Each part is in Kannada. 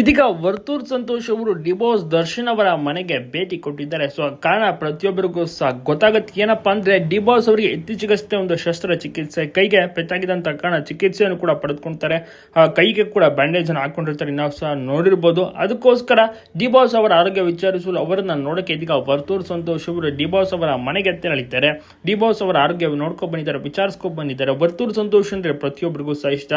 ಇದೀಗ ವರ್ತೂರ್ ಸಂತೋಷ್ ಅವರು ಡಿಬೋಸ್ ದರ್ಶನ್ ಅವರ ಮನೆಗೆ ಭೇಟಿ ಕೊಟ್ಟಿದ್ದಾರೆ. ಸೊ ಕಾರಣ ಪ್ರತಿಯೊಬ್ಬರಿಗೂ ಸಹ ಗೊತ್ತಾಗುತ್ತೆ. ಏನಪ್ಪಾ ಅಂದ್ರೆ ಡಿಬೋಸ್ ಅವರಿಗೆ ಇತ್ತೀಚೆಗಷ್ಟೇ ಒಂದು ಶಸ್ತ್ರ ಚಿಕಿತ್ಸೆ, ಕೈಗೆ ಪೆಟ್ಟಾಗಿದ್ದಂತ ಕಾರಣ ಚಿಕಿತ್ಸೆಯನ್ನು ಕೂಡ ಪಡೆದುಕೊಳ್ತಾರೆ ಕೈಗೆ ಕೂಡ ಬ್ಯಾಂಡೇಜ್ ಅನ್ನು ಹಾಕೊಂಡಿರ್ತಾರೆ. ನಾವು ಸಹ ನೋಡಿರ್ಬೋದು. ಅದಕ್ಕೋಸ್ಕರ ಡಿಬೋಸ್ ಅವರ ಆರೋಗ್ಯ ವಿಚಾರಿಸಲು ಅವರನ್ನ ನೋಡಕ್ಕೆ ಇದೀಗ ವರ್ತೂರ್ ಸಂತೋಷ್ ಅವರು ಡಿಬಾಸ್ ಅವರ ಮನೆಗೆ ತೆರಳಿದ್ದಾರೆ. ಡಿಬೋಸ್ ಅವರ ಆರೋಗ್ಯ ನೋಡ್ಕೊ ಬಂದಿದ್ದಾರೆ, ವಿಚಾರಿಸ್ಕೊ ಬಂದಿದ್ದಾರೆ. ವರ್ತೂರ್ ಸಂತೋಷ್ ಅಂದ್ರೆ ಪ್ರತಿಯೊಬ್ಬರಿಗೂ ಸಹ ಇಷ್ಟ.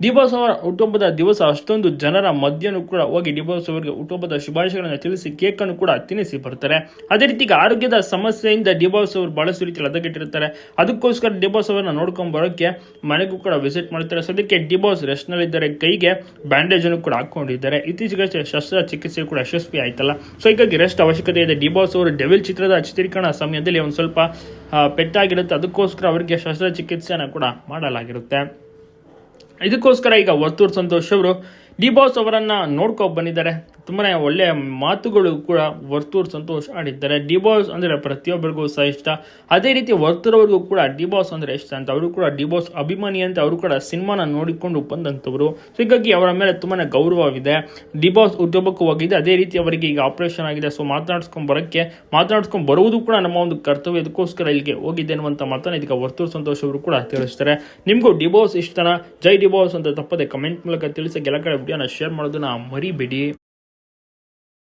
ಡಿಬೋಸ್ ಅವರ ಕುಟುಂಬದ ದಿವಸ ಅಷ್ಟೊಂದು ಜನರ ಮಧ್ಯನೂ ಕೂಡ ಹೋಗಿ ಡಿಬಾಸ್ ಅವರಿಗೆ ಹುಟ್ಟುಹಬ್ಬದ ಶುಭಾಶಯಗಳನ್ನು ತಿಳಿಸಿ ಕೇಕ್ ಅನ್ನು ಕೂಡ ತಿನ್ನಿಸಿ ಬರ್ತಾರೆ. ಅದೇ ರೀತಿ ಆರೋಗ್ಯದ ಸಮಸ್ಯೆಯಿಂದ ಡಿಬೋಸ್ ಅವರು ಬಹಳಷ್ಟು ರೀತಿಯಲ್ಲಿ ಅದಕ್ಕೋಸ್ಕರ ಡಿಬಾಸ್ ಅವರನ್ನ ನೋಡ್ಕೊಂಡು ಬರೋಕೆ ಮನೆಗೂ ಕೂಡ ವಿಸಿಟ್ ಮಾಡ್ತಾರೆ. ಸದ್ಯಕ್ಕೆ ಡಿಬಾಸ್ ರೆಸ್ಟ್ ನಲ್ಲಿದ್ದಾರೆ ಕೈಗೆ ಬ್ಯಾಂಡೇಜ್ ಅನ್ನು ಕೂಡ ಹಾಕೊಂಡಿದ್ದಾರೆ. ಶಸ್ತ್ರ ಚಿಕಿತ್ಸೆ ಕೂಡ ಯಶಸ್ವಿ ಆಯ್ತಲ್ಲ. ಸೊ ಹೀಗಾಗಿ ರೆಸ್ಟ್ ಅವಶ್ಯಕತೆ ಇದೆ. ಡಿಬಾಸ್ ಅವರು ಡೆವಿಲ್ ಚಿತ್ರದ ಚಿತ್ರೀಕರಣ ಸಮಯದಲ್ಲಿ ಒಂದು ಸ್ವಲ್ಪ ಪೆಟ್ಟಾಗಿರುತ್ತೆ. ಅದಕ್ಕೋಸ್ಕರ ಅವರಿಗೆ ಶಸ್ತ್ರಚಿಕಿತ್ಸೆಯನ್ನು ಕೂಡ ಮಾಡಲಾಗಿರುತ್ತೆ. ಇದಕ್ಕೋಸ್ಕರ ಈಗ ವರ್ತೂರ್ ಸಂತೋಷ್ ಅವರು ಡಿ ಬಾಸ್ ಅವರನ್ನ ನೋಡ್ಕೊ ಬಂದಿದ್ದಾರೆ. ತುಂಬಾನೇ ಒಳ್ಳೆಯ ಮಾತುಗಳು ಕೂಡ ವರ್ತೂರ್ ಸಂತೋಷ್ ಆಡಿದ್ದಾರೆ ಡಿ ಅಂದರೆ ಪ್ರತಿಯೊಬ್ಬರಿಗೂ ಸಹ ಇಷ್ಟ. ಅದೇ ರೀತಿ ವರ್ತೂರ್ ಅವ್ರಿಗೂ ಕೂಡ ಡಿ ಅಂದರೆ ಇಷ್ಟ ಅಂತ. ಅವರು ಕೂಡ ಡಿ ಬಾಸ್ ಅಭಿಮಾನಿ ಅಂತ ಅವರು ಕೂಡ ಸಿನಿಮಾನ ನೋಡಿಕೊಂಡು ಬಂದಂಥವರು. ಸೊ ಹೀಗಾಗಿ ಅವರ ಮೇಲೆ ತುಂಬಾ ಗೌರವವಿದೆ. ಡಿ ಬಾಸ್ ಉದ್ಯೋಗಕ್ಕೂ ಹೋಗಿದೆ. ಅದೇ ರೀತಿ ಅವರಿಗೆ ಈಗ ಆಪರೇಷನ್ ಆಗಿದೆ. ಸೊ ಮಾತನಾಡಿಸ್ಕೊಂಡು ಬರೋಕ್ಕೆ, ಮಾತನಾಡಿಸ್ಕೊಂಡು ಬರುವುದು ಕೂಡ ನಮ್ಮ ಒಂದು ಕರ್ತವ್ಯ. ಇದಕ್ಕೋಸ್ಕರ ಇಲ್ಲಿಗೆ ಹೋಗಿದ್ದೆ ಅನ್ನುವಂಥ ಮಾತನ್ನ ಇದಕ್ಕೆ ವರ್ತೂರ್ ಸಂತೋಷ್ ಅವರು ಕೂಡ ತಿಳಿಸ್ತಾರೆ. ನಿಮಗೂ ಡಿಬೋಸ್ ಇಷ್ಟನ? ಜೈ ಡಿಬೋಸ್ ಅಂತ ತಪ್ಪದೆ ಕಮೆಂಟ್ ಮೂಲಕ ತಿಳಿಸಿ. ಕೆಲ ಕಡೆ ವಿಡಿಯೋನ ಶೇರ್ ಮಾಡೋದನ್ನ ಮರಿಬೇಡಿ.